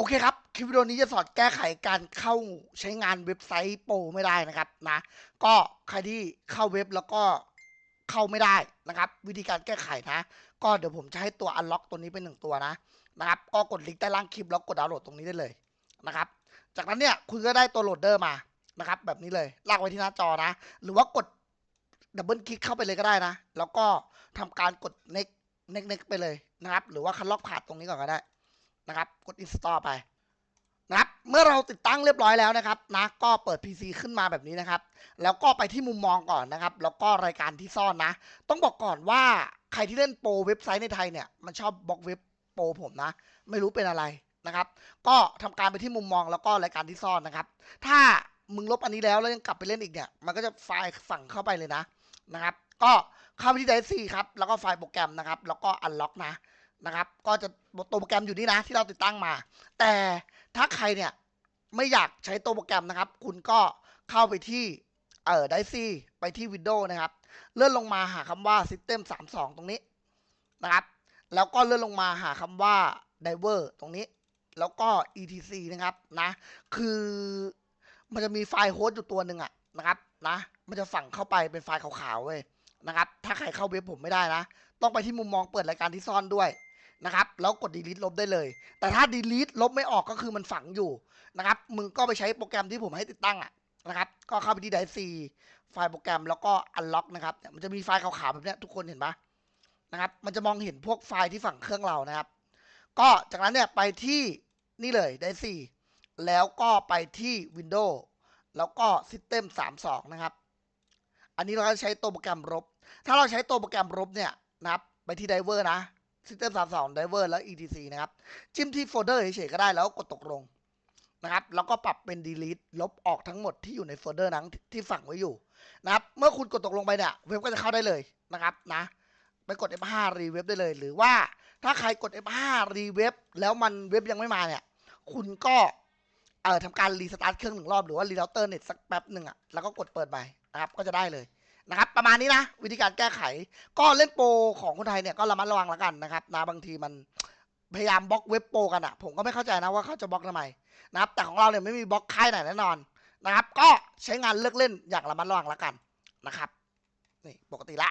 โอเคครับ คลิปวิดีโอนี้จะสอนแก้ไขการเข้าใช้งานเว็บไซต์โปรไม่ได้นะครับนะ ก็ใครที่เข้าเว็บแล้วก็เข้าไม่ได้นะครับ วิธีการแก้ไขนะ ก็เดี๋ยวผมจะให้ตัว unlock ตัวนี้เป็นหนึ่งตัวนะนะครับ ก็กดลิงก์ใต้ล่างคลิปแล้วกดดาวน์โหลดตรงนี้ได้เลยนะครับ จากนั้นเนี่ยคุณก็ได้ตัวโหลดเดอร์มานะครับ แบบนี้เลยลากไว้ที่หน้าจอนะ หรือว่ากดดับเบิลคลิกเข้าไปเลยก็ได้นะ แล้วก็ทำการกด next next next ไปเลยนะครับ หรือว่าคันล็อกผ่านตรงนี้ก่อนก็ได้ นะครับ กด install ไปนะครับ เมื่อเราติดตั้งเรียบร้อยแล้วนะครับนะก็เปิด PC ขึ้นมาแบบนี้นะครับ แล้วก็ไปที่มุมมองก่อนนะครับ แล้วก็รายการที่ซ่อนนะ ต้องบอกก่อนว่าใครที่เล่นโปรเว็บไซต์ในไทยเนี่ย มันชอบบล็อกเว็บโปรผมนะ ไม่รู้เป็นอะไรนะครับ ก็ทำการไปที่มุมมองแล้วก็รายการที่ซ่อนนะครับ ถ้ามึงลบอันนี้แล้วแล้วยังกลับไปเล่นอีกเนี่ย มันก็จะไฟล์สั่งเข้าไปเลยนะนะครับ ก็เข้าไปที่ไดซี่ครับ แล้วก็ไฟล์โปรแกรมนะครับ แล้วก็อันล็อกนะ นะครับ ก็จะตัวโปรแกรมอยู่นี่นะที่เราติดตั้งมา แต่ถ้าใครเนี่ยไม่อยากใช้ตัวโปรแกรมนะครับ คุณก็เข้าไปที่เอ่อไดซี่ไปที่ Windows นะครับ เลื่อนลงมาหาคำว่า System 32 ตรงนี้นะครับ แล้วก็เลื่อนลงมาหาคำว่า Diver ตรงนี้ แล้วก็ etc นะครับนะ คือมันจะมีไฟล์โฮสต์อยู่ตัวหนึ่งอะนะครับนะ มันจะฝังเข้าไปเป็นไฟล์ขาวๆเว้ยนะครับ ถ้าใครเข้าเว็บผมไม่ได้นะ ต้องไปที่มุมมองเปิดรายการที่ซ่อนด้วย นะครับ แล้วกด delete ลบได้เลย แต่ถ้า delete ลบไม่ออกก็คือมันฝังอยู่นะครับ มึงก็ไปใช้โปรแกรมที่ผมให้ติดตั้งอะนะครับ ก็เข้าไปที่ d i ซีไฟล์โปรแกรมแล้วก็ unlock นะครับเนี่ยมันจะมีไฟล์ขาวๆแบบนี้ทุกคนเห็นปะนะครับ มันจะมองเห็นพวกไฟล์ที่ฝังเครื่องเรานะครับ ก็จากนั้นเนี่ยไปที่นี่เลย d i ซีแล้วก็ไปที่ Windows แล้วก็ System 32 นะครับ อันนี้เราใช้ตัวโปรแกรมลบถ้าเราใช้ตัวโปรแกรมลบเนี่ยนะครับ ไปที่ Diver นะ System 32 Diver แล้ว etc นะครับ จิ้มที่โฟลเดอร์เฉยๆก็ได้แล้วก็กดตกลงนะครับ แล้วก็ปรับเป็น delete ลบออกทั้งหมดที่อยู่ในโฟลเดอร์นั้นที่ฝังไว้อยู่นะครับ เมื่อคุณกดตกลงไปเนี่ยเว็บก็จะเข้าได้เลยนะครับนะไปกด F5 รีเว็บได้เลย หรือว่าถ้าใครกด F5 รีเว็บแล้วมันเว็บยังไม่มาเนี่ย คุณก็เอ่อทำการรีสตาร์ทเครื่องหนึ่งรอบหรือว่ารีเราเตอร์เน็ตสักแป๊บหนึ่งอะแล้วก็กดเปิดใหม่นะครับก็จะได้เลย นะครับ ประมาณนี้นะ วิธีการแก้ไข ก็เล่นโปรของคนไทยเนี่ยก็ระมัดระวังแล้วกันนะครับนะบางทีมันพยายามบล็อกเว็บโปรกันอะผมก็ไม่เข้าใจนะว่าเขาจะบล็อกทำไมนะครับแต่ของเราเนี่ยไม่มีบล็อกค่ายไหนแน่นอนนะครับ ก็ใช้งานเลือกเล่นอย่างระมัดระวังแล้วกันนะครับนี่ปกติละ